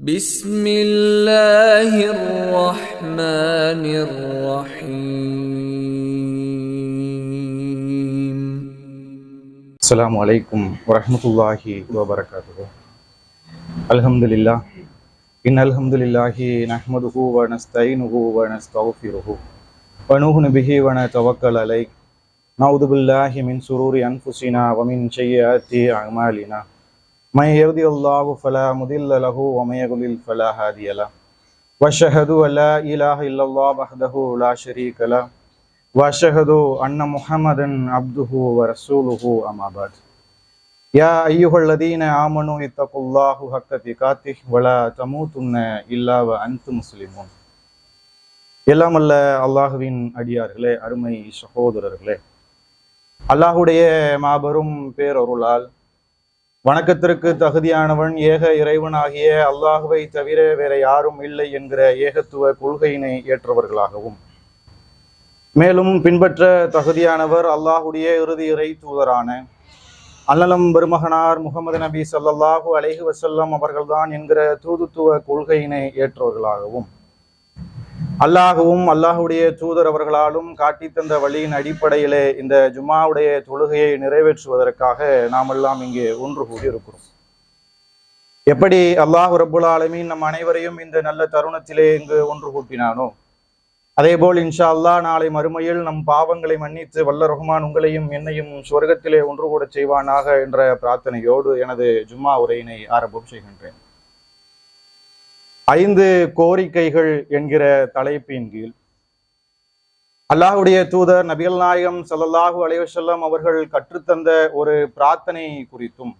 بسم الله الرحمن الرحيم السلام عليكم ورحمة الله وبركاته الحمد لله إن الحمد لله نحمده ونستعينه ونستغفره ونؤمن به ونتوكل عليه نعوذ بالله من شرور أنفسنا ومن سيئات أعمالنا من يهدي الله فلا مضل له ومن يضلل فلا هادي له واشهد ان لا اله الا الله وحده لا شريك له واشهد ان محمدا عبده ورسوله اما بعد يا ايها الذين امنوا اتقوا الله حق تقاته ولا تموتن الا وانتم مسلمون எல்லாம் அல்ல அல்லாஹுவின் அடியார்களே அருமை சகோதரர்களே அல்லாஹுடைய மாபெரும் பேரருளால் வணக்கத்திற்கு தகுதியானவன் ஏக இறைவனாகிய அல்லாஹுவை தவிர வேற யாரும் இல்லை என்கிற ஏகத்துவ கொள்கையினை ஏற்றவர்களாகவும். மேலும் பின்பற்ற தகுதியானவர் அல்லாஹுடைய இறுதி இறை தூதரான அல்லலம் பெருமகனார் முகமது நபி சல்லல்லாஹு அலைஹி வசல்லம் அவர்கள்தான் என்கிற தூதுத்துவ கொள்கையினை ஏற்றவர்களாகவும். அல்லாகவும் அல்லாஹுடைய தூதர் அவர்களாலும் காட்டி தந்த வழியின் அடிப்படையிலே இந்த ஜுமாவுடைய தொழுகையை நிறைவேற்றுவதற்காக நாம் எல்லாம் இங்கே ஒன்று கூடி இருக்கிறோம் எப்படி அல்லாஹ் ரபுல் ஆலமீன் நம் அனைவரையும் இந்த நல்ல தருணத்திலே இங்கு ஒன்று கூட்டினானோ? அதேபோல் இன்ஷா அல்லாஹ் நாளை மறுமையில் நம் பாவங்களை மன்னித்து வல்ல ரஹ்மான் உங்களையும் என்னையும் சுவர்க்கத்திலே ஒன்று கூட செய்வானாக என்ற பிரார்த்தனையோடு எனது ஜும்மா உரையினை ஆரம்பம் செய்கின்றேன். ஐந்து கோரிக்கைகள் என்கிற தலைப்பின் கீழ் அல்லாஹுடைய தூதர் நபிகள் நாயகம் சல்லல்லாஹு அலைவசல்லம் அவர்கள் கற்றுத்தந்த ஒரு பிரார்த்தனை குறித்தும்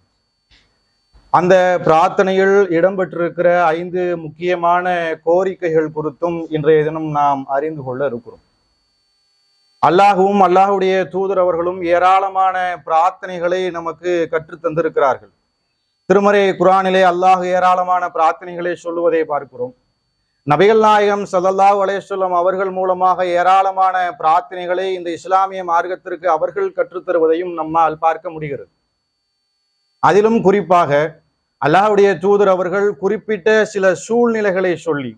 அந்த பிரார்த்தனையில் இடம்பெற்றிருக்கிற ஐந்து முக்கியமான கோரிக்கைகள் குறித்தும் இன்றைய தினம் நாம் அறிந்து கொள்ள இருக்கிறோம். அல்லாஹுவும் அல்லாஹுடைய தூதர் அவர்களும் ஏராளமான பிரார்த்தனைகளை நமக்கு கற்றுத்தந்திருக்கிறார்கள். திருமறை குரானிலே அல்லாஹ் ஏராளமான பிரார்த்தனைகளை சொல்லுவதை பார்க்கிறோம். நபிகள் நாயகம் சல்லல்லாஹு அலையம் அவர்கள் மூலமாக ஏராளமான பிரார்த்தனைகளை இந்த இஸ்லாமிய மார்க்கத்திற்கு அவர்கள் கற்றுத்தருவதையும் நம்மால் பார்க்க முடிகிறது. அதிலும் குறிப்பாக அல்லாஹுடைய தூதர் அவர்கள் குறிப்பிட்ட சில சூழ்நிலைகளை சொல்லி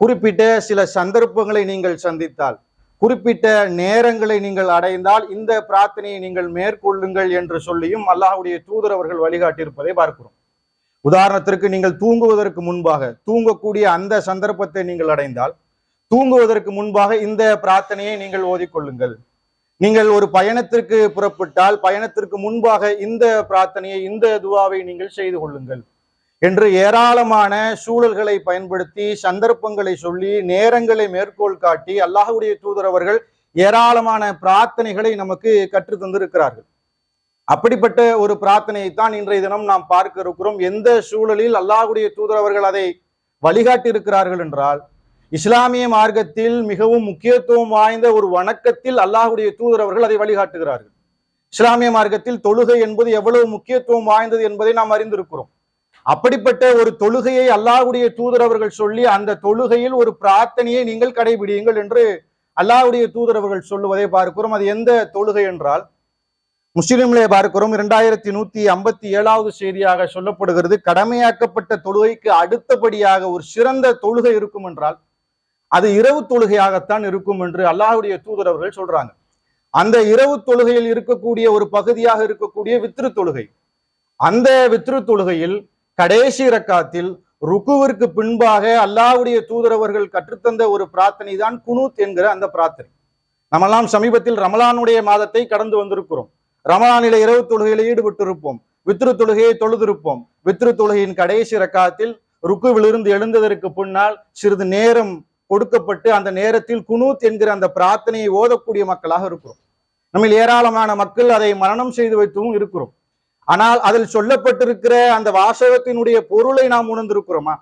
குறிப்பிட்ட சில சந்தர்ப்பங்களை நீங்கள் சந்தித்தால் குறிப்பிட்ட நேரங்களை நீங்கள் அடைந்தால் இந்த பிரார்த்தனையை நீங்கள் மேற்கொள்ளுங்கள் என்று சொல்லியும் அல்லாஹுடைய தூதர் அவர்கள் வழிகாட்டியிருப்பதை பார்க்கிறோம். உதாரணத்திற்கு நீங்கள் தூங்குவதற்கு முன்பாக தூங்கக்கூடிய அந்த சந்தர்ப்பத்தை நீங்கள் அடைந்தால் தூங்குவதற்கு முன்பாக இந்த பிரார்த்தனையை நீங்கள் ஓதிக்கொள்ளுங்கள். நீங்கள் ஒரு பயணத்திற்கு புறப்பட்டால் பயணத்திற்கு முன்பாக இந்த பிரார்த்தனையை இந்த துவாவை நீங்கள் செய்து கொள்ளுங்கள். என்று ஏராளமான சூழல்களை பயன்படுத்தி சந்தர்ப்பங்களை சொல்லி நேரங்களை மேற்கோள் காட்டி அல்லாஹுடைய தூதர் அவர்கள் ஏராளமான பிரார்த்தனைகளை நமக்கு கற்று தந்திருக்கிறார்கள். அப்படிப்பட்ட ஒரு பிரார்த்தனையை தான் இன்றைய தினம் நாம் பார்க்க இருக்கிறோம். எந்த சூழலில் அல்லாஹுடைய தூதர் அவர்கள் அதை வழிகாட்டி இருக்கிறார்கள் என்றால் இஸ்லாமிய மார்க்கத்தில் மிகவும் முக்கியத்துவம் வாய்ந்த ஒரு வணக்கத்தில் அல்லாஹுடைய தூதர் அவர்கள் அதை வழிகாட்டுகிறார்கள். இஸ்லாமிய மார்க்கத்தில் தொழுகை என்பது எவ்வளவு முக்கியத்துவம் வாய்ந்தது என்பதை நாம் அறிந்திருக்கிறோம். அப்படிப்பட்ட ஒரு தொழுகையை அல்லாஹுடைய தூதர் அவர்கள் சொல்லி அந்த தொழுகையில் ஒரு பிரார்த்தனையை நீங்கள் கடைபிடியுங்கள் என்று அல்லாஹுடைய தூதர் அவர்கள் சொல்லுவதை பார்க்கிறோம். அது எந்த தொழுகை என்றால் முஸ்லிம்களை பார்க்கிறோம். இரண்டாயிரத்தி நூத்தி ஐம்பத்தி ஏழாவது செய்தியாக சொல்லப்படுகிறது கடமையாக்கப்பட்ட தொழுகைக்கு அடுத்தபடியாக ஒரு சிறந்த தொழுகை இருக்கும் என்றால் அது இரவு தொழுகையாகத்தான் இருக்கும் என்று அல்லாஹுடைய தூதர் அவர்கள் சொல்றாங்க. அந்த இரவு தொழுகையில் இருக்கக்கூடிய ஒரு பகுதியாக இருக்கக்கூடிய வித்ரு தொழுகை அந்த வித்ரு தொழுகையில் கடைசி ரக்காத்தில் ருக்குவிற்கு பின்பாக அல்லாவுடைய தூதரவர்கள் கற்றுத்தந்த ஒரு பிரார்த்தனை தான் குனூத் என்கிற அந்த பிரார்த்தனை. நம்மெல்லாம் சமீபத்தில் ரமலானுடைய மாதத்தை கடந்து வந்திருக்கிறோம். ரமலானில இரவு தொழுகையில் ஈடுபட்டிருப்போம். வித்ரு தொழுகையை தொழுதிருப்போம். வித்ரு தொழுகையின் கடைசி ரக்காத்தில் ருக்குவிலிருந்து எழுந்ததற்கு பின்னால் சிறிது நேரம் கொடுக்கப்பட்டு அந்த நேரத்தில் குனூத் என்கிற அந்த பிரார்த்தனையை ஓதக்கூடிய மக்களாக இருக்கிறோம். நம்ம ஏராளமான மக்கள் அதை மரணம் செய்து வைத்தும் இருக்கிறோம். ஆனால் அதில் சொல்லப்பட்டிருக்கிற அந்த வாசகத்தினுடைய பொருளை நாம் உணர்ந்திருக்கிறோமா?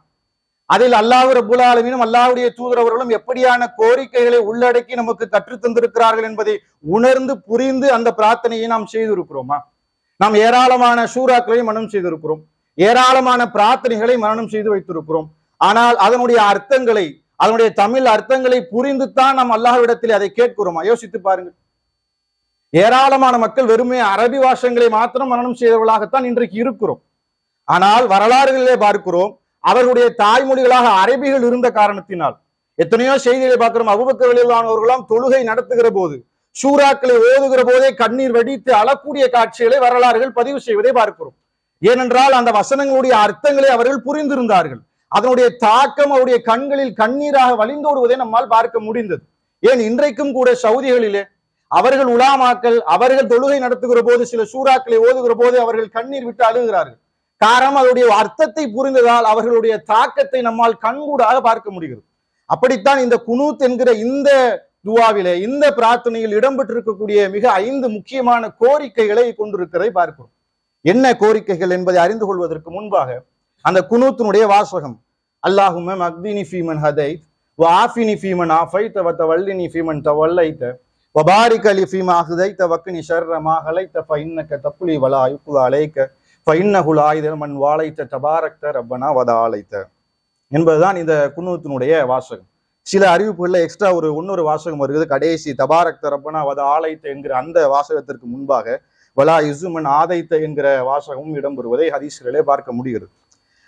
அதில் அல்லாஹ் ரபுல் ஆலமீனும் அல்லாஹுடைய தூதரவர்களும் எப்படியான கோரிக்கைகளை உள்ளடக்கி நமக்கு கற்றுத் தந்திருக்கிறார்கள் என்பதை உணர்ந்து புரிந்து அந்த பிரார்த்தனையை நாம் செய்திருக்கிறோமா? நாம் ஏராளமான சூறாக்களை மனம் செய்திருக்கிறோம். ஏராளமான பிரார்த்தனைகளை மரணம் செய்து வைத்திருக்கிறோம். ஆனால் அதனுடைய அர்த்தங்களை அதனுடைய தமிழ் அர்த்தங்களை புரிந்துத்தான் நாம் அல்லாஹ்விடத்தில் அதை கேட்கிறோமா? யோசித்து பாருங்கள். ஏராளமான மக்கள் வெறுமே அரபி வாசங்களை மாத்திரம் மரணம் செய்தவர்களாகத்தான் இன்றைக்கு இருக்கிறோம். ஆனால் வரலாறுகளிலே பார்க்கிறோம் அவர்களுடைய தாய்மொழிகளாக அரபிகள் இருந்த காரணத்தினால். எத்தனையோ செய்திகளை பார்க்கிறோம் அபுபக்கர் வெளியிலானவர்களாம் தொழுகை நடத்துகிற போது சூறாக்களை ஓதுகிற போதே கண்ணீர் வெடித்து அழக்கூடிய காட்சிகளை வரலாறுகள் பதிவு செய்வதை பார்க்கிறோம். ஏனென்றால் அந்த வசனங்களுடைய அர்த்தங்களை அவர்கள் புரிந்திருந்தார்கள். அதனுடைய தாக்கம் அவருடைய கண்களில் கண்ணீராக வழிந்தோடுவதை நம்மால் பார்க்க முடிந்தது. ஏன் இன்றைக்கும் கூட சவுதிகளிலே அவர்கள் உலாமாக்கள் அவர்கள் தொழுகை நடத்துகிற போது சில சூறாக்களை ஓதுகிற போது அவர்கள் கண்ணீர் விட்டு அழுகிறார்கள். காரணம் அதனுடைய அர்த்தத்தை புரிந்ததால் அவர்களுடைய தாக்கத்தை நம்மால் கண்கூடாக பார்க்க முடிகிறது. அப்படித்தான் இந்த குனூத் என்கிற இந்த துவாவிலே இந்த பிரார்த்தனையில் இடம்பெற்றிருக்கக்கூடிய மிக ஐந்து முக்கியமான கோரிக்கைகளை கொண்டிருக்கிறதை பார்க்கிறோம். என்ன கோரிக்கைகள் என்பதை அறிந்து கொள்வதற்கு முன்பாக அந்த குனூத்தினுடைய வாசகம் அல்லாஹுமே மக்தினி ஃபீமன் ஹதைத் ஆஃபினி ஃபீமன் ஆஃபைத்த வல்லினி ஃபீமன் தவல்லைத்த வபாரிக் அலி ஃபீமா ஹுதைத்த வக்கினி ஷர்ரமா ஹலைத்த ஃபைன்னக்க தப்புலி வலா யுக்குல அலைக்க ஃபைன்னகுல் ஆயுதல் மண் வாழைத்த தபாரக்த ரப்பனா வத ஆலைத்த என்பதுதான் இந்த குன்னூத்தினுடைய வாசகம். சில அறிவிப்புகள்ல எக்ஸ்ட்ரா ஒரு இன்னொரு வாசகம் வருகிறது. கடைசி தபாரக்த ரப்பனா வத ஆலைத்த என்கிற அந்த வாசகத்திற்கு முன்பாக வலா இசுமன் ஆதைத்த என்கிற வாசகமும் இடம்பெறுவதை ஹதீஸ்களிலே பார்க்க முடிகிறது.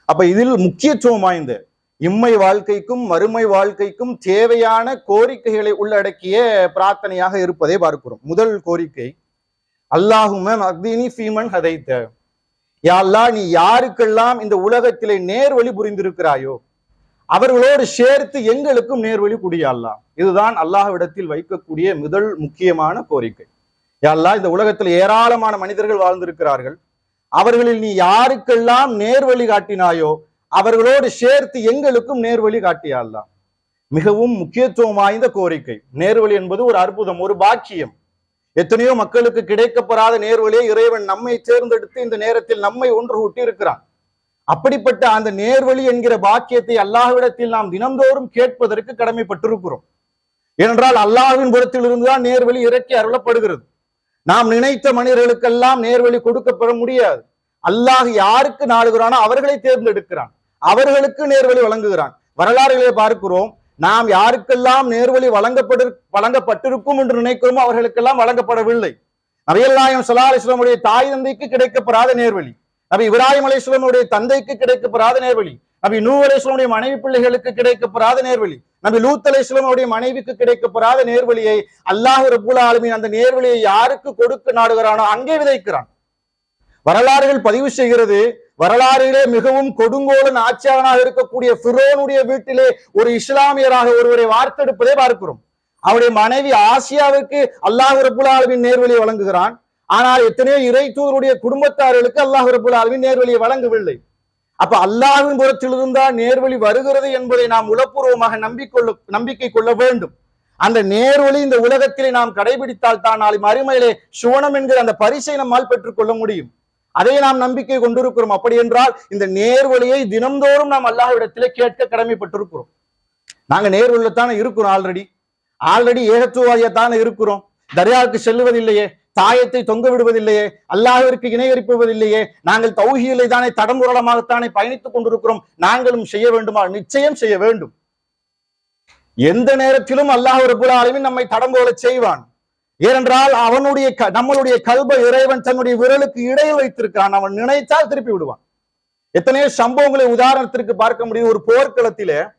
அப்ப இதில் முக்கியத்துவம் வாய்ந்த இம்மை வாழ்க்கைக்கும் மறுமை வாழ்க்கைக்கும் தேவையான கோரிக்கைகளை உள்ளடக்கிய பிரார்த்தனையாக இருப்பதை பார்க்கிறோம் முதல் கோரிக்கை அல்லாஹும மக்தீனி ஃபீமன் ஹதைத்த. யா அல்லாஹ் நீ யாருக்கெல்லாம் இந்த உலகத்திலே நேர்வழி புரிந்திருக்கிறாயோ அவர்களோடு சேர்த்து எங்களுக்கும் நேர்வழி குடியா அல்லாஹ். இதுதான் அல்லாஹ்விடத்தில் வைக்கக்கூடிய முதல் முக்கியமான கோரிக்கை. யா இந்த உலகத்தில் ஏராளமான மனிதர்கள் வாழ்ந்திருக்கிறார்கள். அவர்களில் நீ யாருக்கெல்லாம் நேர்வழி காட்டினாயோ அவர்களோடு சேர்த்து எங்களுக்கும் நேர்வழி காட்டியாள்லாம் மிகவும் முக்கியத்துவம் வாய்ந்த கோரிக்கை. நேர்வழி என்பது ஒரு அற்புதம் ஒரு பாக்கியம். எத்தனையோ மக்களுக்கு கிடைக்கப்படாத நேர்வழியை இறைவன் நம்மை தேர்ந்தெடுத்து இந்த நேரத்தில் நம்மை ஒன்று கூட்டி இருக்கிறான் அப்படிப்பட்ட அந்த நேர்வழி என்கிற பாக்கியத்தை அல்லாஹ்விடத்தில் நாம் தினந்தோறும் கேட்பதற்கு கடமைப்பட்டிருக்கிறோம். ஏனென்றால் அல்லாஹின் புறத்தில் இருந்துதான் நேர்வழி இறக்கி அருளப்படுகிறது. நாம் நினைத்த மனிதர்களுக்கெல்லாம் நேர்வழி கொடுக்கப்பெற முடியாது. அல்லாஹ் யாருக்கு நாடுகிறானோ அவர்களை தேர்ந்தெடுக்கிறான். அவர்களுக்கு நேர்வழி வழங்குகிறான். வரலாறுகளை பார்க்கிறோம். நாம் யாருக்கெல்லாம் நேர்வழி வழங்கப்படு வழங்கப்பட்டிருக்கும் என்று நினைக்கிறோமோ அவர்களுக்கெல்லாம் வழங்கப்படவில்லை. நபியல்லாயம் சலா அலிஸ்லாமுடைய தாய் தந்தைக்கு கிடைக்கப்படாத நேர்வழி. நபி இப்ராஹிம் அலிஸ்லாமுடைய தந்தைக்கு கிடைக்கப்படாத நேர்வழி. நபி நூ அலிஸ்லாமுடைய மனைவி பிள்ளைகளுக்கு கிடைக்கப்படாத நேர்வழி. நபி லூத் அலிஸ்லாமுடைய மனைவிக்கு கிடைக்கப்படாத நேர்வழியை அல்லாஹ் ரபுல் ஆலமின் அந்த நேர்வழியை யாருக்கு கொடுக்க நாடுகிறானோ அங்கே விதைக்கிறான். வரலாறுகள் பதிவு செய்கிறது. வரலாறிலே மிகவும் கொடுங்கோலன் ஆட்சியாளனாக இருக்கக்கூடிய பிரோனுடைய வீட்டிலே ஒரு இஸ்லாமியராக ஒருவரை வார்த்தெடுப்பதை பார்க்கிறோம். அவருடைய மனைவி ஆசியாவிற்கு அல்லாஹ் ரபுல் ஆலமின் நேர்வழியை வழங்குகிறான். ஆனால் எத்தனையோ இறைத்தூருடைய குடும்பத்தார்களுக்கு அல்லாஹ் ரபுல் ஆலமின் நேர்வழியை வழங்கவில்லை. அப்ப அல்லாஹ்வின் புறத்தில் இருந்தால் நேர்வழி வருகிறது என்பதை நாம் உளப்பூர்வமாக நம்பிக்கொள்ள நம்பிக்கை கொள்ள வேண்டும். அந்த நேர்வழி இந்த உலகத்திலே நாம் கடைபிடித்தால் தான் நாளை மறுமையிலே சுவனம் என்கிற அந்த பரிசை நம்மால் பெற்றுக்கொள்ள முடியும். அதை நாம் நம்பிக்கை கொண்டிருக்கிறோம். அப்படி என்றால் இந்த நேர்வழியை தினம்தோறும் நாம் அல்லாஹ்விடத்திலே கேட்க கடமைப்பட்டிருக்கிறோம். நாங்க நேர்வழியில்தானே இருக்கிறோம் ஆல்ரெடி ஆல்ரெடி ஏகத்துவாயத்தானே இருக்கிறோம். தர்யாவுக்கு செல்லுவதில்லையே தாயத்தை தொங்க விடுவதில்லையே அல்லாஹிற்கு இணையறிப்புவதில்லையே நாங்கள் தௌஹியிலே தானே தடம்புரளமாகத்தானே பயணித்துக் கொண்டிருக்கிறோம். நாங்களும் செய்ய வேண்டுமா நிச்சயம் செய்ய வேண்டும். எந்த நேரத்திலும் அல்லாஹ் ரபுல் ஆலமீன் நம்மை தடம்போல செய்வான். ஏனென்றால் அவனுடைய க- நம்மளுடைய கல்ப இறைவன் தன்னுடைய விரலுக்கு இடையில் வைத்திருக்கிறான். அவன் நினைத்தால் திருப்பி விடுவான். எத்தனையோ சம்பவங்களை உதாரணத்திற்கு பார்க்க முடியும். ஒரு போர்க்களத்திலே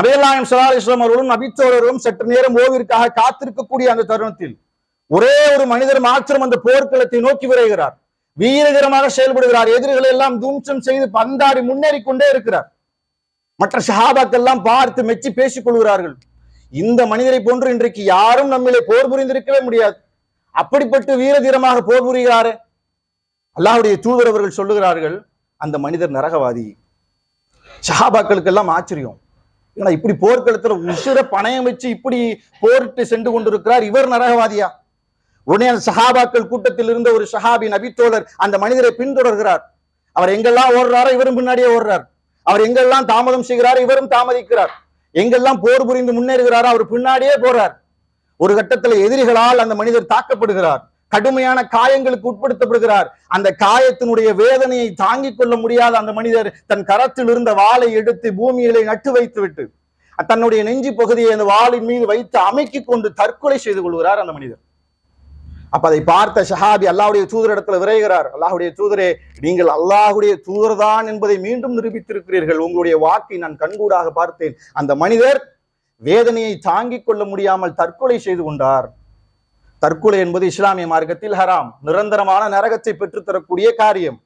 நபியல்லாயம் சல்லா அவர்களும் நபித்தோழர்களும் சற்று நேரம் ஓவிற்காக காத்திருக்கக்கூடிய அந்த தருணத்தில் ஒரே ஒரு மனிதர் மாத்திரம் அந்த போர்க்களத்தை நோக்கி விரைகிறார். வீரகரமாக செயல்படுகிறார். எதிரிகளை எல்லாம் தும்சம் செய்து பந்தாடி முன்னேறி கொண்டே இருக்கிறார். மற்ற ஷஹாபாக்கள் எல்லாம் பார்த்து மெச்சி பேசிக் கொள்கிறார்கள். இந்த மனிதரை போன்று இன்றைக்கு யாரும் நம்மளை போர் புரிந்திருக்கவே முடியாது. அப்படிப்பட்டு வீர தீரமாக போர் புரிகிறாரே? அல்லாஹுடைய தூதர் அவர்கள் சொல்லுகிறார்கள் அந்த மனிதர் நரகவாதி. ஷஹாபாக்களுக்கு எல்லாம் ஆச்சரியம். ஏன்னா இப்படி போர்க்களத்துல உசுர பணயம் வச்சு இப்படி போரிட்டு சென்று கொண்டிருக்கிறார் இவர் நரகவாதியா? உடனே அந்த சஹாபாக்கள் கூட்டத்தில் இருந்த ஒரு சஹாபி நபித்தோழர் அந்த மனிதரை பின்தொடர்கிறார். அவர் எங்கெல்லாம் ஓடுறாரோ இவரும் பின்னாடியே ஓடுறார். அவர் எங்கெல்லாம் தாமதம் செய்கிறாரோ இவரும் தாமதிக்கிறார். எங்கெல்லாம் போர் புரிந்து முன்னேறுகிறாரோ அவர் பின்னாடியே போறார். ஒரு கட்டத்துல எதிரிகளால் அந்த மனிதர் தாக்கப்படுகிறார். கடுமையான காயங்களுக்கு உட்படுத்தப்படுகிறார். அந்த காயத்தினுடைய வேதனையை தாங்கிக் கொள்ள முடியாத அந்த மனிதர் தன் கரத்தில் இருந்த வாளை எடுத்து பூமியிலே நட்டு வைத்து விட்டு தன்னுடைய நெஞ்சு பகுதியை அந்த வாளின் மீது வைத்து அமைக்கிக் கொண்டு தற்கொலை செய்து கொள்கிறார் அந்த மனிதர். அப்ப அதை பார்த்த ஷஹாபி அல்லாஹ்வுடைய தூதரிடத்துல விரைகிறார். அல்லாஹுடைய தூதரே நீங்கள் அல்லாஹ்வுடைய தூதர்தான் என்பதை மீண்டும் நிரூபித்திருக்கிறீர்கள். உங்களுடைய வாக்கை நான் கண்கூடாக பார்த்தேன். அந்த மனிதர் வேதனையை தாங்கிக் கொள்ள முடியாமல் தற்கொலை செய்து கொண்டார். தற்கொலை என்பது இஸ்லாமிய மார்க்கத்தில் ஹராம். நிரந்தரமான நரகத்தை பெற்றுத்தரக்கூடிய காரியம்.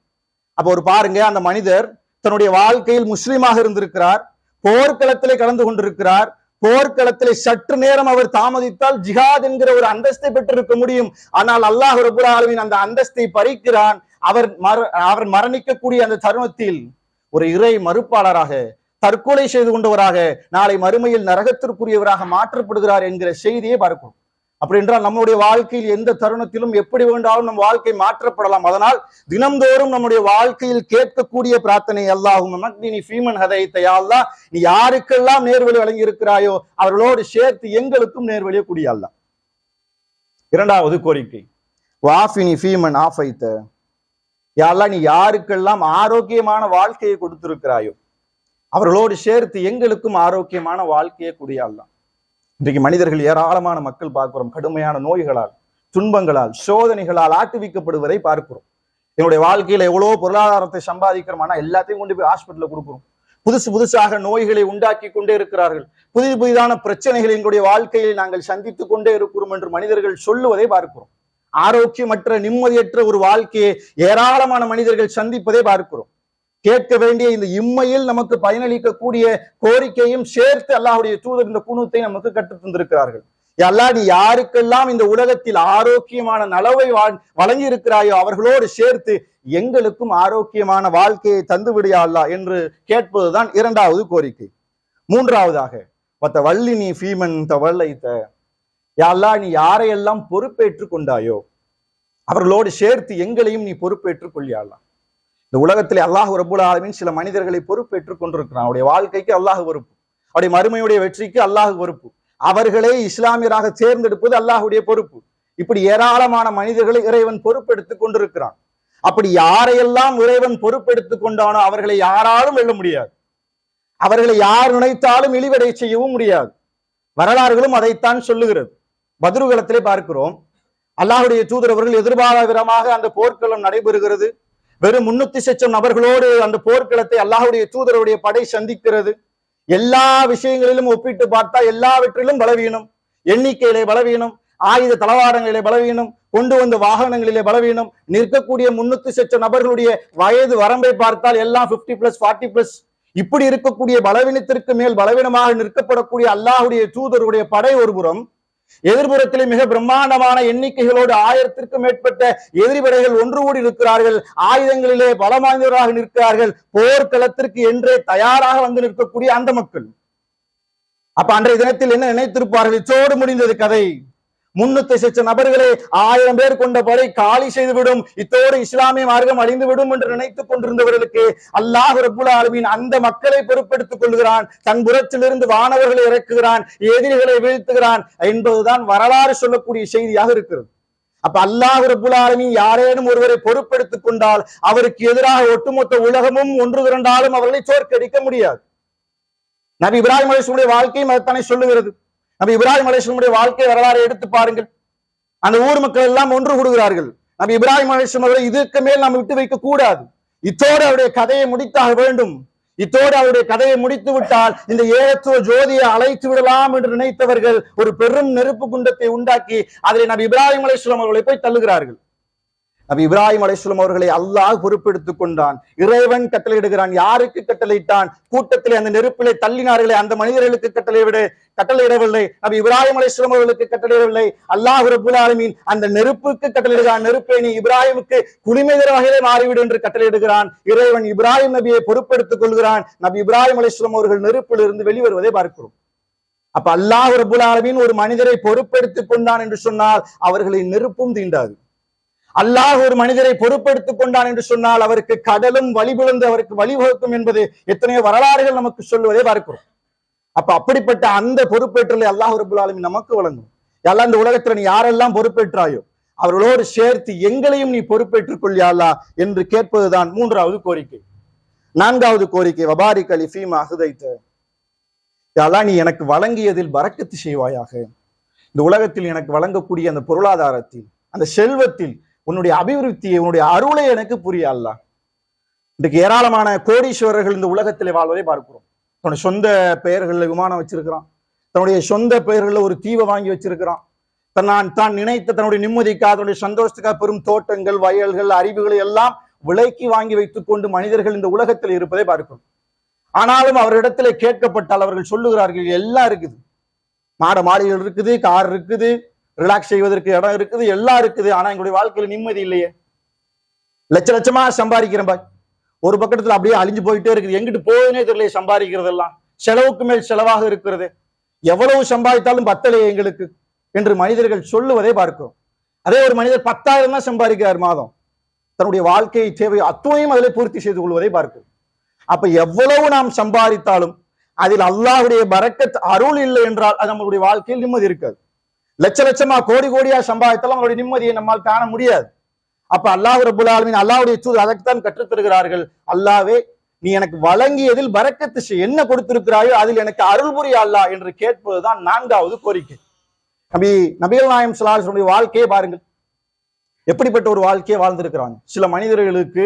அப்ப ஒரு பாருங்க அந்த மனிதர் தன்னுடைய வாழ்க்கையில் முஸ்லீமாக இருந்திருக்கிறார். போர்க்களத்திலே கலந்து கொண்டிருக்கிறார். போர்க்களத்திலே சற்று நேரம் அவர் தாமதித்தால் ஜிஹாத் என்கிற ஒரு அந்தஸ்தை பெற்றிருக்க முடியும். ஆனால் அல்லாஹ் ரபுல் ஆலமீன் அந்த அந்தஸ்தை பறிக்கிறான். அவர் மர அவர் மரணிக்கக்கூடிய அந்த தருணத்தில் ஒரு இறை மறுப்பாளராக தற்கொலை செய்து கொண்டவராக நாளை மறுமையில் நரகத்திற்குரியவராக மாற்றப்படுகிறார் என்கிற செய்தியை பார்க்கிறோம். அப்படி என்றால் நம்முடைய வாழ்க்கையில் எந்த தருணத்திலும் எப்படி வேண்டாலும் நம் வாழ்க்கை மாற்றப்படலாம். அதனால் தினம்தோறும் நம்முடைய வாழ்க்கையில் கேட்கக்கூடிய பிரார்த்தனை அல்லாஹும் நீ ஃபீமன் ஹதைத்த அல்லா நீ யாருக்கெல்லாம் நேர்வழி வழங்கி இருக்கிறாயோ அவர்களோடு சேர்த்து எங்களுக்கும் நேர்வழியை கூடிய இரண்டாவது கோரிக்கை வாஃபினி ஃபீமன் ஆஃபைத்த. யாரெல்லாம் நீ யாருக்கெல்லாம் ஆரோக்கியமான வாழ்க்கையை கொடுத்திருக்கிறாயோ அவர்களோடு சேர்த்து எங்களுக்கும் ஆரோக்கியமான வாழ்க்கையை கூடிய இன்றைக்கு மனிதர்கள் ஏராளமான மக்கள் பார்க்கிறோம். கடுமையான நோய்களால் துன்பங்களால் சோதனைகளால் ஆட்டுவிக்கப்படுவதை பார்க்கிறோம். என்னுடைய வாழ்க்கையில எவ்வளவு பொருளாதாரத்தை சம்பாதிக்கிறோம் ஆனா எல்லாத்தையும் கொண்டு போய் ஹாஸ்பிட்டல்ல கொடுக்குறோம். புதுசு புதுசாக நோய்களை உண்டாக்கி கொண்டே இருக்கிறார்கள். புதிய புதிதான பிரச்சனைகளை எங்களுடைய வாழ்க்கையில் நாங்கள் சந்தித்துக் கொண்டே இருக்கிறோம் என்று மனிதர்கள் சொல்லுவதை பார்க்கிறோம். ஆரோக்கியமற்ற நிம்மதியற்ற ஒரு வாழ்க்கையை ஏராளமான மனிதர்கள் சந்திப்பதை பார்க்கிறோம். கேட்க வேண்டிய இந்த இம்மையில் நமக்கு பயனளிக்கக்கூடிய கோரிக்கையும் சேர்த்து அல்லாஹுடைய தூதர் இந்த குணத்தை நமக்கு கற்றுத் தந்திருக்கிறார்கள். அல்லா நீ யாருக்கெல்லாம் இந்த உலகத்தில் ஆரோக்கியமான நலவை வழங்கி இருக்கிறாயோ அவர்களோடு சேர்த்து எங்களுக்கும் ஆரோக்கியமான வாழ்க்கையை தந்து அல்லா என்று கேட்பதுதான் இரண்டாவது கோரிக்கை. மூன்றாவதாக மத்த வள்ளி நீ ஃபீமன் தவள்ளைத்த யாழ்லா நீ யாரையெல்லாம் பொறுப்பேற்றுக் கொண்டாயோ அவர்களோடு சேர்த்து எங்களையும் நீ பொறுப்பேற்றுக் கொள்ளியாளா இந்த உலகத்திலே அல்லாஹ் ரபுல் ஆலமின் சில மனிதர்களை பொறுப்பேற்றுக் கொண்டிருக்கிறான். அவருடைய வாழ்க்கைக்கு அல்லாஹ் பொறுப்பு. அவருடைய மறுமையுடைய வெற்றிக்கு அல்லாஹ் பொறுப்பு. அவர்களே இஸ்லாமியராக தேர்ந்தெடுப்பது அல்லாஹுடைய பொறுப்பு. இப்படி ஏராளமான மனிதர்களை இறைவன் பொறுப்பெடுத்துக் கொண்டிருக்கிறான். அப்படி யாரையெல்லாம் இறைவன் பொறுப்பெடுத்துக் கொண்டானோ அவர்களை யாராலும் வெல்ல முடியாது. அவர்களை யார் நினைத்தாலும் இழிவடை செய்யவும் முடியாது. வரலாறுகளும் அதைத்தான் சொல்லுகிறது. பத்ருகலத்திலே பார்க்கிறோம். அல்லாஹுடைய தூதரவர்கள் எதிர்பாராத விதமாக அந்த போர்க்களம் நடைபெறுகிறது. வெறும் முன்னூத்தி சச்சம் நபர்களோடு அந்த போர்க்களத்தை அல்லாஹுடைய தூதருடைய படை சந்திக்கிறது. எல்லா விஷயங்களிலும் ஒப்பிட்டு பார்த்தா எல்லாவற்றிலும் பலவீனம். எண்ணிக்கையிலே பலவீனம் ஆயுத தளவாடங்களிலே பலவீனம் கொண்டு வந்த வாகனங்களிலே பலவீனம் நிற்கக்கூடிய முன்னூத்தி சச்சம் நபர்களுடைய வயது வரம்பை பார்த்தால் எல்லாம் பிப்டி பிளஸ் ஃபார்ட்டி பிளஸ் இப்படி இருக்கக்கூடிய பலவீனத்திற்கு மேல் பலவீனமாக நிற்கப்படக்கூடிய அல்லாஹுடைய தூதருடைய படை ஒருபுறம் எதிர்புறத்திலே மிக பிரம்மாண்டமான எண்ணிக்கைகளோடு ஆயிரத்திற்கும் மேற்பட்ட எதிரிபடைகள் ஒன்று கூடி இருக்கிறார்கள் ஆயுதங்களிலே பலமாய்ந்தவராக நிற்கிறார்கள். போர்க்களத்திற்கு என்றே தயாராக வந்து நிற்கக்கூடிய அந்த மக்கள். அப்ப அன்றைய தினத்தில் என்ன நினைத்திருப்பார்கள்? இச்சோடு முடிந்தது கதை. முன்னூத்தி சச்ச நபர்களை ஆயிரம் பேர் கொண்ட படை காலி செய்துவிடும். இத்தோடு இஸ்லாமிய மார்க்கம் அழிந்துவிடும் என்று நினைத்துக் கொண்டிருந்தவர்களுக்கு அல்லாஹ் ரபுல் ஆலமின் அந்த மக்களை பொறுப்பெடுத்துக் கொள்கிறான் தன் புறத்திலிருந்து வானவர்களை இறக்குகிறான் எதிரிகளை வீழ்த்துகிறான் என்பதுதான் வரலாறு சொல்லக்கூடிய செய்தியாக இருக்கிறது. அப்ப அல்லாஹ் ரபுல் ஆலமின் யாரேனும் ஒருவரை பொறுப்பெடுத்துக் கொண்டால் அவருக்கு எதிராக ஒட்டுமொத்த உலகமும் ஒன்று திரண்டாலும் அவர்களை தோற்கடிக்க முடியாது. நபி இப்ராஹிம் அலிஸ்வனுடைய வாழ்க்கையும் அதைத்தானே சொல்லுகிறது. நபி இப்ராஹிம் அலிஸ்லமுடைய வாழ்க்கை வரலாறு எடுத்து பாருங்கள். அந்த ஊர் மக்கள் எல்லாம் ஒன்று கூடுகிறார்கள். நபி இப்ராஹிம் அலிஸ்லம் அவர்களை இதுக்கு மேல் நாம் விட்டு வைக்க கூடாது. இத்தோடு அவருடைய கதையை முடித்தாக வேண்டும். இத்தோடு அவருடைய கதையை முடித்து விட்டால் இந்த ஏகத்துவ ஜோதியை அழைத்து விடலாம் என்று நினைத்தவர்கள் ஒரு பெரும் நெருப்பு குண்டத்தை உண்டாக்கி அதில் நபி இப்ராஹிம் அலிஸ்லாம் அவர்களை போய் தள்ளுகிறார்கள். நபி இப்ராஹிம் அலிஸ்லாம் அவர்களை அல்லாஹ் பொறுப்பெடுத்துக் கொண்டான். இறைவன் கட்டளையிடுகிறான். யாருக்கு கட்டளையிட்டான்? கூட்டத்திலே அந்த நெருப்பிலே தள்ளினார்களே அந்த மனிதர்களுக்கு கட்டளை விட கட்டளையிடவில்லை. நபி இப்ராஹிம் அலிஸ்லாம் அவர்களுக்கு கட்டளையிடவில்லை. அல்லாஹ் ரபுல் ஆலமீன் அந்த நெருப்புக்கு கட்டளையிடுகிறான். நெருப்பை நீ இப்ராஹிமுக்கு குளிமைதர வகையிலே மாறிவிடு என்று கட்டளையிடுகிறான். இறைவன் இப்ராஹிம் நபியை பொறுப்பெடுத்துக் கொள்கிறான். நபி இப்ராஹிம் அலிஸ்லாம் அவர்கள் நெருப்பில் இருந்து வெளிவருவதை பார்க்கிறோம். அப்ப அல்லாஹ் ரபுல் ஆலமீன் ஒரு மனிதரை பொறுப்பெடுத்துக் கொண்டான் என்று சொன்னால் அவர்களை நெருப்பும் தீண்டாது. அல்லாஹ் ஒரு மனிதரை பொறுப்படுத்திக் கொண்டான் என்று சொன்னால் அவருக்கு கடலும் வழிபிழந்து அவருக்கு வழிவகுக்கும் என்பது எத்தனையோ வரலாறுகள் நமக்கு சொல்லுவதை பார்க்கிறோம். அப்ப அப்படிப்பட்ட அந்த பொறுப்பேற்றலை அல்லாஹ் ரபுல் ஆலமின் நமக்கு வழங்கும். எல்லாம் இந்த உலகத்துல நீ யாரெல்லாம் பொறுப்பேற்றாயோ அவர்களோடு சேர்த்து எங்களையும் நீ பொறுப்பேற்றுக் கொள்ளியாளா என்று கேட்பதுதான் மூன்றாவது கோரிக்கை. நான்காவது கோரிக்கை வபாரி கலி ஃபீமா அகுதைத்த யாலா நீ எனக்கு வழங்கியதில் வரக்கத்து செய்வாயாக? இந்த உலகத்தில் எனக்கு வழங்கக்கூடிய அந்த பொருளாதாரத்தில் அந்த செல்வத்தில் உன்னுடைய அபிவிருத்தியை உன்னுடைய அருளை எனக்கு புரிய அல்ல. இன்றைக்கு ஏராளமான கோடீஸ்வரர்கள் இந்த உலகத்திலே வாழ்வதை பார்க்கிறோம். தன்னுடைய சொந்த பெயர்களில் விமானம் வச்சிருக்கிறான். தன்னுடைய சொந்த பெயர்களில் ஒரு தீவை வாங்கி வச்சிருக்கிறான். தன் நான் தான் நினைத்த தன்னுடைய நிம்மதிக்காக தன்னுடைய சந்தோஷத்துக்காக பெரும் தோட்டங்கள் வயல்கள் அறிவுகளை எல்லாம் விலைக்கு வாங்கி வைத்துக் கொண்டு மனிதர்கள் இந்த உலகத்தில் இருப்பதை பார்க்கிறோம். ஆனாலும் அவரிடத்துல கேட்கப்பட்டால் அவர்கள் சொல்லுகிறார்கள் எல்லாம் இருக்குது. மாட மாடிகள் இருக்குது கார் இருக்குது ரிலாக்ஸ் செய்வதற்கு இடம் இருக்குது எல்லாம் இருக்குது. ஆனா எங்களுடைய வாழ்க்கையில நிம்மதி இல்லையே. லட்ச லட்சமா சம்பாதிக்கிறேன் பாய் ஒரு பக்கத்துல அப்படியே அழிஞ்சு போயிட்டே இருக்குது. எங்கிட்டு போகுதுனே தெரியல சம்பாதிக்கிறதெல்லாம். செலவுக்கு மேல் செலவாக இருக்கிறது. எவ்வளவு சம்பாதித்தாலும் பத்தலையே எங்களுக்கு என்று மனிதர்கள் சொல்லுவதை பார்க்கிறோம். அதே ஒரு மனிதர் பத்தாயிரம் தான் சம்பாதிக்கிறார் மாதம். தன்னுடைய வாழ்க்கை தேவை அத்துவையும் அதில் பூர்த்தி செய்து கொள்வதை பார்க்கிறோம். அப்ப எவ்வளவு நாம் சம்பாதித்தாலும் அதில் அல்லாஹுடைய பரக்கத் அருள் இல்லை என்றால் அது நம்மளுடைய வாழ்க்கையில் நிம்மதி இருக்காது. லட்ச லட்சமா கோடி கோடியா சம்பாதித்தாலும் அவருடைய நிம்மதியை நம்மால் காண முடியாது. அப்ப அல்லாஹ் ரபுல் ஆலமின் அல்லாவுடைய தூது அதைத்தான் கற்றுத்தருகிறார்கள். அல்லாவே நீ எனக்கு வழங்கியதில் பரக்கத்து என்ன கொடுத்திருக்கிறாயோ அதில் எனக்கு அருள் புரிய அல்லாஹ் என்று கேட்பதுதான் நான்காவது கோரிக்கை. நபி நபிகள் நாயம் சலாஹனுடைய வாழ்க்கையை பாருங்கள். எப்படிப்பட்ட ஒரு வாழ்க்கையை வாழ்ந்திருக்கிறாங்க? சில மனிதர்களுக்கு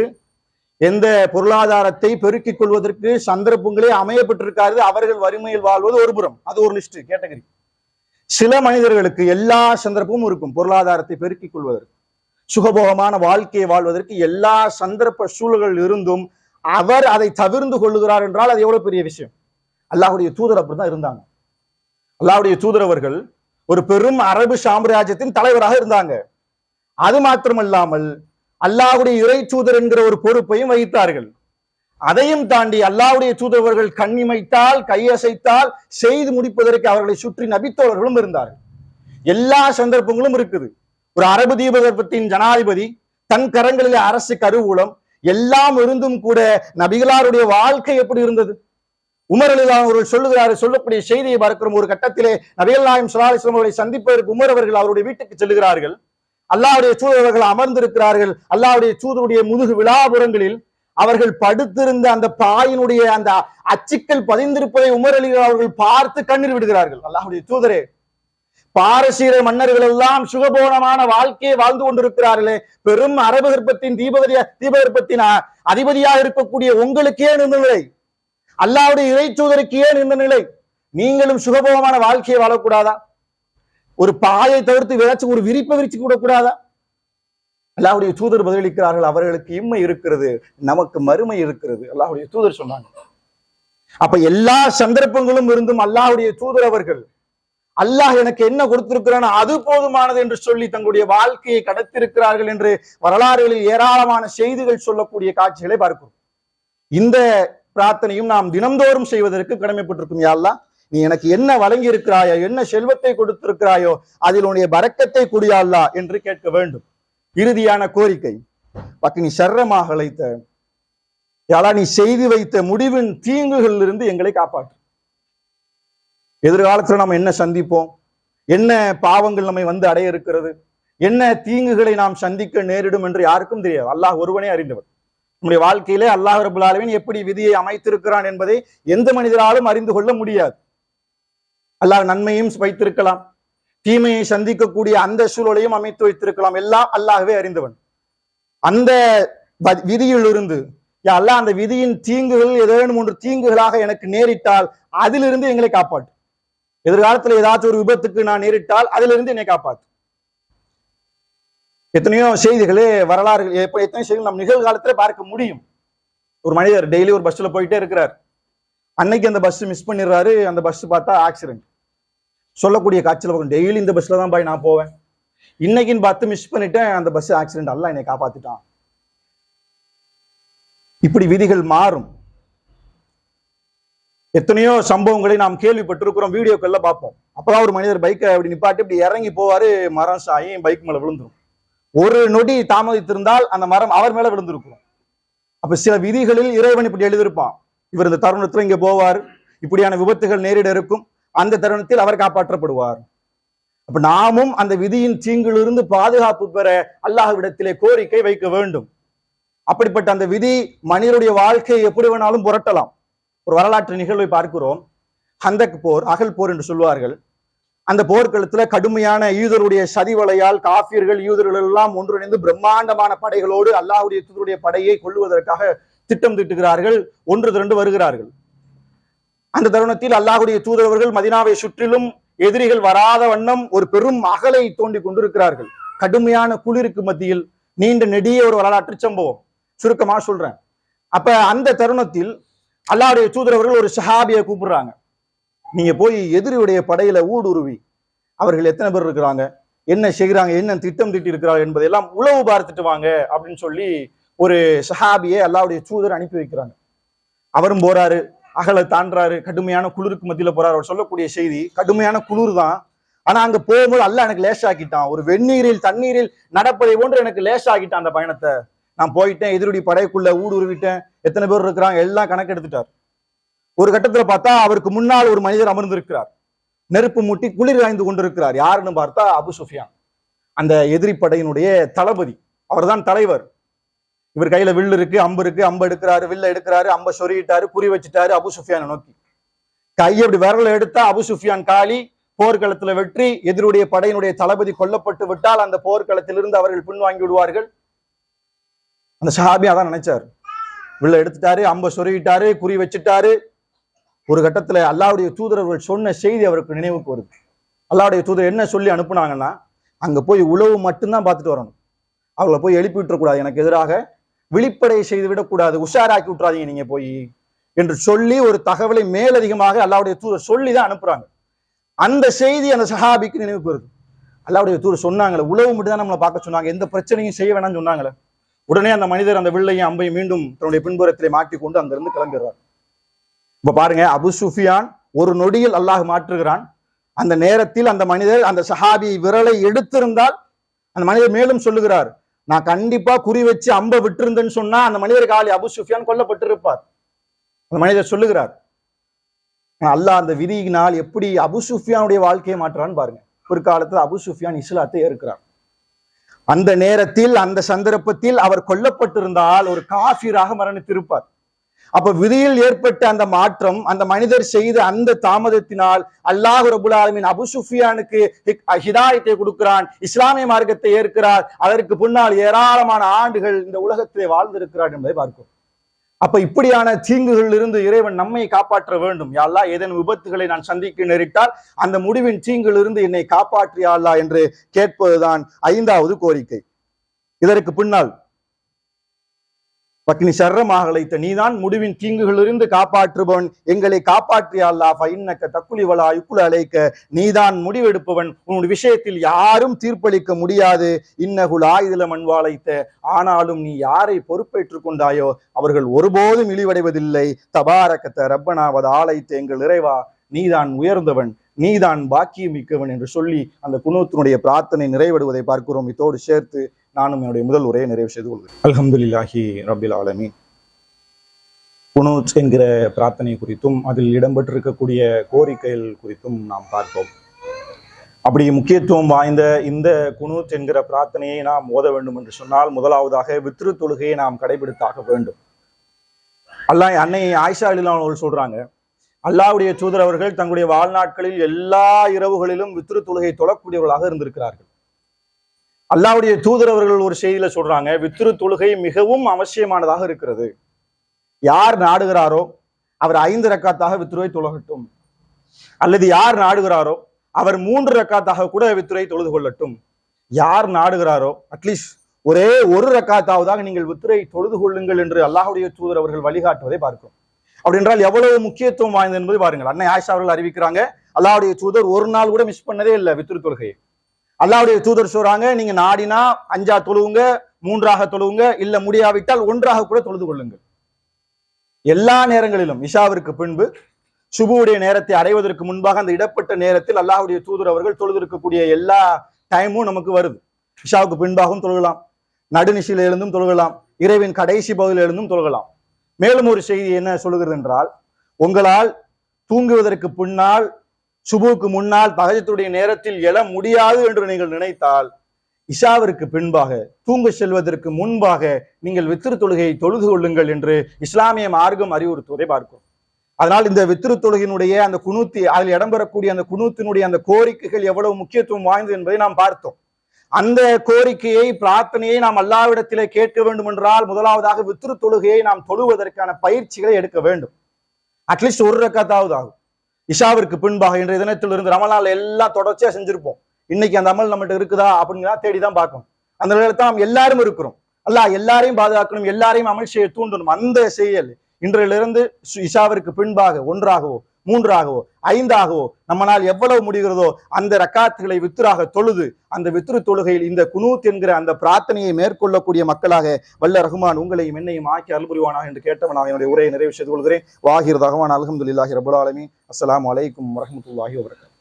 எந்த பொருளாதாரத்தை பெருக்கிக் கொள்வதற்கு சந்தர்ப்பங்களே அமையப்பட்டிருக்காது. அவர்கள் வறுமையில் வாழ்வது ஒரு புறம். அது ஒரு லிஸ்ட் கேட்டகரி. சில மனிதர்களுக்கு எல்லா சந்தர்ப்பமும் இருக்கும். பொருளாதாரத்தை பெருக்கிக் கொள்வதற்கு. சுகபோகமான வாழ்க்கையை வாழ்வதற்கு எல்லா சந்தர்ப்ப சூழல்கள் இருந்தும் அவர் அதை தவிர்ந்து கொள்ளுகிறார் என்றால் அது எவ்வளவு பெரிய விஷயம்? அல்லாஹுடைய தூதர் அப்படிதான் இருந்தாங்க. அல்லாஹுடைய தூதரவர்கள் ஒரு பெரும் அரபு சாம்ராஜ்யத்தின் தலைவராக இருந்தாங்க. அது மாத்திரமல்லாமல் அல்லாஹுடைய இறை தூதர் என்கிற ஒரு பொறுப்பையும் வகித்தார்கள். அதையும் தாண்டி அல்லாவுடைய தூதரவர்கள் கண்ணிமைத்தால் கையசைத்தால் செய்து முடிப்பதற்கு அவர்களை சுற்றி நபித்தோழர்களும் இருந்தார்கள். எல்லா சந்தர்ப்பங்களும் இருக்குது. ஒரு அரபு தீபகற்பத்தின் ஜனாதிபதி தன் கரங்களிலே அரசு கருவூலம் எல்லாம் இருந்தும் கூட நபிகளாருடைய வாழ்க்கை எப்படி இருந்தது? உமர் அவர்கள் சொல்லுகிறாரு சொல்லக்கூடிய செய்தியை பார்க்கிறோம் ஒரு கட்டத்திலே நபிகள் நாயம் சுல்லாஸ்லாம் அவர்களை சந்திப்பதற்கு உமர் அவர்கள் அவருடைய வீட்டுக்கு செல்லுகிறார்கள் அல்லாவுடைய தூதரவர்கள் அமர்ந்திருக்கிறார்கள். அல்லாவுடைய தூதருடைய முதுகு விழாபுரங்களில் அவர்கள் படுத்திருந்த அந்த பாயினுடைய அந்த அச்சுக்கள் பதிந்திருப்பதை உமர் அலி அவர்கள் பார்த்து கண்ணீர் விடுகிறார்கள். அல்லாஹுடைய தூதரே பாரசீக மன்னர்கள் எல்லாம் சுகபோனமான வாழ்க்கையை வாழ்ந்து கொண்டிருக்கிறார்களே. பெரும் அரபு கர்ப்பத்தின் தீபகதியா தீபகற்பத்தின் அதிபதியாக இருக்கக்கூடிய உங்களுக்கு ஏன் இந்த நிலை? அல்லாவுடைய இறை தூதருக்கு ஏன் இந்த நிலை? நீங்களும் சுகபோகமான வாழ்க்கையை வாழக்கூடாதா? ஒரு பாயை தவிர்த்து விதைச்சு ஒரு விரிப்பை விரிச்சு கூட கூடாதா அல்லாஹுடைய தூதர் பதிலளிக்கிறார்கள் அவர்களுக்கு இம்மை இருக்கிறது நமக்கு மறுமை இருக்கிறது. அல்லாஹுடைய தூதர் சொன்னாங்க. அப்ப எல்லா சந்தர்ப்பங்களும் இருந்தும் அல்லாஹ்வுடைய தூதர் அவர்கள் அல்லாஹ் எனக்கு என்ன கொடுத்திருக்கிறான் அது போதுமானது என்று சொல்லி தங்களுடைய வாழ்க்கையை கடத்திருக்கிறார்கள் என்று வரலாறுகளில் ஏராளமான செய்திகள் சொல்லக்கூடிய காட்சிகளை பார்க்கிறோம். இந்த பிரார்த்தனையும் நாம் தினந்தோறும் செய்வதற்கு கடமைப்பட்டிருக்கும் யாழ்லா அல்லாஹ். நீ எனக்கு என்ன வழங்கி இருக்கிறாயோ என்ன செல்வத்தை கொடுத்திருக்கிறாயோ அதில் உன்னுடைய பரக்கத்தை குடியாள்லா என்று கேட்க வேண்டும். இறுதியான கோரிக்கை. பக்கினி சர்ரமாக அழைத்த யாழா நீ செய்து வைத்த முடிவின் தீங்குகளில் இருந்து எங்களை காப்பாற்று. எதிர்காலத்துல நம்ம என்ன சந்திப்போம்? என்ன பாவங்கள் நம்மை வந்து அடைய இருக்கிறது? என்ன தீங்குகளை நாம் சந்திக்க நேரிடும் என்று யாருக்கும் தெரியாது. அல்லாஹ் ஒருவனே அறிந்தவர் நம்முடைய வாழ்க்கையிலே அல்லாஹ் ரபுல் எப்படி விதியை அமைத்திருக்கிறான் என்பதை எந்த மனிதராலும் அறிந்து கொள்ள முடியாது. அல்லாஹ் நன்மையும் வைத்திருக்கலாம் தீமையை சந்திக்கக்கூடிய அந்த சூழலையும் அமைத்து வைத்திருக்கலாம். எல்லாம் அல்லாகவே அறிந்தவன். அந்த விதியிலிருந்து அல்ல அந்த விதியின் தீங்குகள் ஏதேனும் ஒன்று தீங்குகளாக எனக்கு நேரிட்டால் அதிலிருந்து எங்களை காப்பாற்று. எதிர்காலத்துல ஏதாச்சும் ஒரு விபத்துக்கு நான் நேரிட்டால் அதிலிருந்து என்னை காப்பாற்று. எத்தனையோ செய்திகளே வரலாறு எப்ப எத்தனையோ செய்திகள் நம் நிகழ்காலத்தில் பார்க்க முடியும். ஒரு மனிதர் டெய்லி ஒரு பஸ்ல போயிட்டே இருக்கிறார். அன்னைக்கு அந்த பஸ் மிஸ் பண்ணிடுறாரு அந்த பஸ் பார்த்தா ஆக்சிடென்ட் சொல்லக்கூடிய காட்சியில் வரும். டெய்லி இந்த பஸ்ல தான் பாய் நான் போவேன். இன்னைக்குன்னு பார்த்து மிஸ் பண்ணிட்டேன். அந்த பஸ் ஆக்சிடென்ட் அல்ல என்னை காப்பாத்திட்டான். இப்படி விதிகள் மாறும். எத்தனையோ சம்பவங்களை நாம் கேள்விப்பட்டிருக்கிறோம். வீடியோக்கள்ல பார்ப்போம். அப்பதான் ஒரு மனிதர் பைக்கை அப்படி நிப்பாட்டி இப்படி இறங்கி போவாரு. மரம் சாயி பைக் மேல விழுந்துரும். ஒரு நொடி தாமதித்திருந்தால் அந்த மரம் அவர் மேல விழுந்திருக்கும். அப்ப சில விதிகளில் இறைவன் இப்படி எழுதியிருப்பான். இவர் இந்த தருணத்துல இங்க போவார். இப்படியான விபத்துகள் நேரிட இருக்கும். அந்த தருணத்தில் அவர் காப்பாற்றப்படுவார். அப்ப நாமும் அந்த விதியின் தீங்கிலிருந்து பாதுகாப்பு பெற அல்லாஹ்விடத்திலே கோரிக்கை வைக்க வேண்டும். அப்படிப்பட்ட அந்த விதி மனிதனுடைய வாழ்க்கையை எப்படி வேணாலும் புரட்டலாம். ஒரு வரலாற்று நிகழ்வை பார்க்கிறோம். ஹந்தக் போர் அகல் போர் என்று சொல்வார்கள். அந்த போர்க்களத்துல கடுமையான யூதருடைய சதிவலையால் காஃபியர்கள் யூதர்கள் எல்லாம் ஒன்றிணைந்து பிரம்மாண்டமான படைகளோடு அல்லாஹுடைய தூதருடைய படையை கொள்வதற்காக திட்டம் திட்டுகிறார்கள். ஒன்று திரண்டு வருகிறார்கள். அந்த தருணத்தில் அல்லாஹுடைய தூதரவர்கள் மதினாவை சுற்றிலும் எதிரிகள் வராத வண்ணம் ஒரு பெரும் அகலை தோண்டி கொண்டிருக்கிறார்கள். கடுமையான குளிருக்கு மத்தியில் நீண்ட நெடிய ஒரு வரலாற்று சம்பவம். சுருக்கமா சொல்றேன். அப்ப அந்த தருணத்தில் அல்லாவுடைய தூதரவர்கள் ஒரு சஹாபியை கூப்பிடுறாங்க. நீங்க போய் எதிரியுடைய படையில ஊடுருவி. அவர்கள் எத்தனை பேர் இருக்கிறாங்க? என்ன செய்கிறாங்க என்ன திட்டம் தீட்டி இருக்கிறார்கள் என்பதையெல்லாம் உளவு பார்த்துட்டு வாங்க அப்படின்னு சொல்லி ஒரு சஹாபியை அல்லாவுடைய தூதர் அனுப்பி வைக்கிறாங்க. அவரும் போறாரு. அகல தாண்டாரு கடுமையான குளிருக்கு மத்தியில் போறாரு. அவர் சொல்லக்கூடிய செய்தி கடுமையான குளிர் தான் ஆனா அங்க போகும்போது அல்லாஹ் எனக்கு லேசாக்கிட்டான். ஒரு வெந்நீரில் தண்ணீரில் நடப்பதை போன்று எனக்கு லேசாக்கிட்டான் அந்த பயணத்தை. நான் போயிட்டேன் எதிரொடி படைக்குள்ள ஊடுருவிட்டேன் எத்தனை பேர் இருக்கிறாங்க? எல்லாம் கணக்கெடுத்துட்டார். ஒரு கட்டத்துல பார்த்தா அவருக்கு முன்னால் ஒரு மனிதர் அமர்ந்திருக்கிறார். நெருப்பு மூட்டி குளிர் காய்ந்து கொண்டிருக்கிறார். யாருன்னு பார்த்தா அபு சுஃபியான். அந்த எதிரி படையினுடைய தளபதி. அவர்தான் தலைவர். இவர் கையில வில் இருக்கு அம்பு இருக்கு அம்பு எடுக்கிறாரு வில்ல எடுக்கிறாரு அம்ப சொருகிட்டாரு குறி வச்சுட்டாரு அபு சுஃபியானை நோக்கி. கையை அப்படி விரல எடுத்தா அபு சுஃபியான் காலி போர்க்களத்துல வெற்றி எதிருடைய படையினுடைய தளபதி கொல்லப்பட்டு விட்டால் அந்த போர்க்களத்திலிருந்து அவர்கள் பின்வாங்கி விடுவார்கள். அந்த சஹாபி அதான் நினைச்சார். வில்ல எடுத்துட்டாரு அம்ப சொருகிட்டாரு குறி வச்சுட்டாரு. ஒரு கட்டத்துல அல்லாவுடைய தூதரவர்கள் சொன்ன செய்தி அவருக்கு நினைவுக்கு வருது. அல்லாவுடைய தூதர் என்ன சொல்லி அனுப்புனாங்கன்னா அங்க போய் உழவு மட்டும்தான் பார்த்துட்டு வரணும். அவங்கள போய் எழுப்பி விட்டுறக்கூடாது. எனக்கு எதிராக விழிப்படை செய்து விடக்கூடாது உஷாராக்கி விட்டுறாதீங்க நீங்க போய் என்று சொல்லி ஒரு தகவலை மேலதிகமாக அல்லாவுடைய தூதர் சொல்லி தான் அனுப்புறாங்க. அந்த செய்தி அந்த சஹாபிக்கு நினைவுக்கு வருது அல்லாவுடைய தூர் சொன்னாங்களே உழவு மட்டும் தான் நம்மளை பார்க்க சொன்னாங்க. எந்த பிரச்சனையும் செய்ய வேணாம்னு சொன்னாங்களே. உடனே அந்த மனிதர் அந்த வில்லையும் அம்பையும் மீண்டும் தன்னுடைய பின்புறத்திலே மாட்டிக்கொண்டு அங்கிருந்து கிளம்பிடுறார். இப்ப பாருங்க அபு சுஃபியான் ஒரு நொடியில் அல்லாஹ் மாற்றுகிறான். அந்த நேரத்தில் அந்த மனிதர் அந்த சஹாபி விரலை எடுத்திருந்தால் அந்த மனிதர் மேலும் சொல்லுகிறார் நான் கண்டிப்பா குறி வச்சு அம்ப விட்டுருந்தேன்னு சொன்னா அந்த மனிதர் காலி அபு சுஃபியான் கொல்லப்பட்டிருப்பார். அந்த மனிதர் சொல்லுகிறார் அல்லாஹ் அந்த விதியினால் எப்படி அபு சுஃபியானுடைய வாழ்க்கையை மாற்றுறான்னு பாருங்க. பிற்காலத்தில் அபு சுஃபியான் இஸ்லாத்தை ஏற்கிறார் அந்த நேரத்தில் அந்த சந்தர்ப்பத்தில் அவர் கொல்லப்பட்டிருந்தால் ஒரு காஃபிராக மரணித்திருப்பார். அப்ப விதியில் ஏற்பட்ட அந்த மாற்றம் அந்த மனிதர் செய்த அந்த தாமதத்தினால் அல்லாஹ் ரபுல் ஆலமின் அபு சுஃபியானுக்கு ஹிதாயத்தை கொடுக்கிறான் இஸ்லாமிய மார்க்கத்தை ஏற்கிறார் அதற்கு பின்னால் ஏராளமான ஆண்டுகள் இந்த உலகத்திலே வாழ்ந்திருக்கிறார் என்பதை பார்க்கும் அப்ப இப்படியான தீங்குகளில் இருந்து இறைவன் நம்மை காப்பாற்ற வேண்டும். யாழ்லா ஏதேனும் விபத்துகளை நான் சந்திக்க நேரிட்டால் அந்த முடிவின் தீங்கிலிருந்து என்னை காப்பாற்றியாளா என்று கேட்பதுதான் ஐந்தாவது கோரிக்கை. இதற்கு பின்னால் பக்னி சர்ரமாக அழைத்த நீதான் முடிவின் தீங்குகளிலிருந்து காப்பாற்றுபவன். எங்களை காப்பாற்றிய அல்லா ஃபைன்னக்க தக்குலிவலா யுக்குல அழைக்க நீதான் முடிவெடுப்பவன். உன்னுடைய விஷயத்தில் யாரும் தீர்ப்பளிக்க முடியாது. இன்னகுல் ஆயுதல மண்வாழைத்த. ஆனாலும் நீ யாரை பொறுப்பேற்றுக் கொண்டாயோ அவர்கள் ஒருபோதும் இழிவடைவதில்லை. தபாரக்கத்த ரப்பனாவது ஆலைத்த எங்கள் இறைவா நீதான் உயர்ந்தவன் நீதான் பாக்கியமிக்கவன் என்று சொல்லி அந்த குணத்தினுடைய பிரார்த்தனை நிறைவடுவதை பார்க்கிறோம். இதோடு சேர்த்து நானும் என்னுடைய முதல் உரையை நிறைவு செய்து கொள்கிறேன். அல்ஹம்துலில்லாஹி ரபில் ஆலமி குனூச் என்கிற பிரார்த்தனை குறித்தும் அதில் இடம்பெற்றிருக்கக்கூடிய கோரிக்கைகள் குறித்தும் நாம் பார்ப்போம். அப்படி முக்கியத்துவம் வாய்ந்த இந்த குனூத் என்கிற பிரார்த்தனையை நாம் ஓத வேண்டும் என்று சொன்னால் முதலாவதாக வித்ரு தொழுகையை நாம் கடைபிடித்தாக வேண்டும். அல்லாஹ் அன்னை ஆயிஷா அலிலாம் அவர்கள் சொல்றாங்க அல்லாவுடைய தூதர் அவர்கள் தங்களுடைய வாழ்நாட்களில் எல்லா இரவுகளிலும் வித்ரு தொழுகை தொழக்கூடியவர்களாக இருந்திருக்கிறார்கள். அல்லாவுடைய தூதர் அவர்கள் ஒரு செய்தியில சொல்றாங்க வித்துரு தொழுகை மிகவும் அவசியமானதாக இருக்கிறது. யார் நாடுகிறாரோ அவர் ஐந்து ரக்காத்தாக வித்ருவை தொழகட்டும். அல்லது யார் நாடுகிறாரோ அவர் மூன்று ரக்காத்தாக கூட வித்துரை தொழுது கொள்ளட்டும். யார் நாடுகிறாரோ அட்லீஸ்ட் ஒரே ஒரு ரக்காத்தாவதாக நீங்கள் வித்துரை தொழுது கொள்ளுங்கள் என்று அல்லாஹுடைய தூதர் அவர்கள் வழிகாட்டுவதை பார்க்கிறோம். அப்படி என்றால் எவ்வளவு முக்கியத்துவம் வாய்ந்தது என்பது பாருங்கள். அன்னை ஆயிஷா அவர்கள் அறிவிக்கிறாங்க அல்லாவுடைய தூதர் ஒரு நாள் கூட மிஸ் பண்ணதே இல்லை வித்துரு தொழுகையை. அல்லாவுடைய தூதர் சொல்றாங்க நீங்க நாடினா அஞ்சா தொழுவுங்க மூன்றாக தொழுவுங்க இல்ல முடியாவிட்டால் ஒன்றாக கூட தொழுது கொள்ளுங்கள். எல்லா நேரங்களிலும் இஷாவிற்கு பின்பு சுபுவுடைய நேரத்தை அடைவதற்கு முன்பாக அந்த இடப்பட்ட நேரத்தில் அல்லாஹுடைய தூதர் அவர்கள் தொழுதிருக்கக்கூடிய எல்லா டைமும் நமக்கு வருது. இஷாவுக்கு பின்பாகவும் தொழுகலாம். நடுநிசையில் எழுந்தும் தொழுகலாம். இறைவின் கடைசி பகுதியில் எழுந்தும் தொழுகலாம். மேலும் ஒரு செய்தி என்ன சொல்லுகிறது என்றால் உங்களால் தூங்குவதற்கு பின்னால் சுபுவுக்கு முன்னால் தகஜத்துடைய நேரத்தில் எழ முடியாது என்று நீங்கள் நினைத்தால் இஷாவிற்கு பின்பாக தூங்க செல்வதற்கு முன்பாக நீங்கள் வித்திரு தொழுகையை தொழுது கொள்ளுங்கள் என்று இஸ்லாமிய மார்க்கம் அறிவுறுத்துவதை பார்க்கிறோம். அதனால் இந்த வித்திரு தொழுகையினுடைய அந்த குணூத்தி அதில் இடம்பெறக்கூடிய அந்த குணூத்தினுடைய அந்த கோரிக்கைகள் எவ்வளவு முக்கியத்துவம் வாய்ந்தது என்பதை நாம் பார்த்தோம். அந்த கோரிக்கையை பிரார்த்தனையை நாம் அல்லாவிடத்திலே கேட்க வேண்டும் என்றால் முதலாவதாக வித்திரு தொழுகையை நாம் தொழுவதற்கான பயிற்சிகளை எடுக்க வேண்டும். அட்லீஸ்ட் ஒரு ரக்கத்தாவது ஆகும். இஷாவிற்கு பின்பாக இன்றைய தினத்திலிருந்து ரமலான்ல எல்லாம் தொடர்ச்சியா செஞ்சிருப்போம். இன்னைக்கு அந்த அமல் நம்மகிட்ட இருக்குதா அப்படிங்கிறத தேடி தான் பார்க்கணும். அந்த நேரத்தில் நாம் எல்லாரும் இருக்கிறோம். அல்லாஹ் எல்லாரையும் பாதுகாக்கணும் எல்லாரையும் அமல் செய்ய தூண்டணும். அந்த செயல் இன்றையிலிருந்து இஷாவிற்கு பின்பாக ஒன்றாகவோ மூன்றாகவோ ஐந்தாகவோ நம்மனால் எவ்வளவு முடிகிறதோ அந்த ரக்காத்துகளை வித்துராக தொழுது அந்த வித்ரு தொழுகையில் இந்த குனூத் என்கிற அந்த பிரார்த்தனையை மேற்கொள்ளக்கூடிய மக்களாக வல்ல ரஹ்மான் உங்களையும் என்னையும் ஆக்கி அல்புரிவானாக என்று கேட்டவனாக என்னுடைய உரையை நிறைவு செய்து கொள்கிறேன். வாகிர் ரஹ்மான் அல்ஹம்துலில்லாஹி ரபுல் ஆலமீன். அஸ்லாம் வலைக்கும் வரஹ்மத்துல்லாஹி வரகம்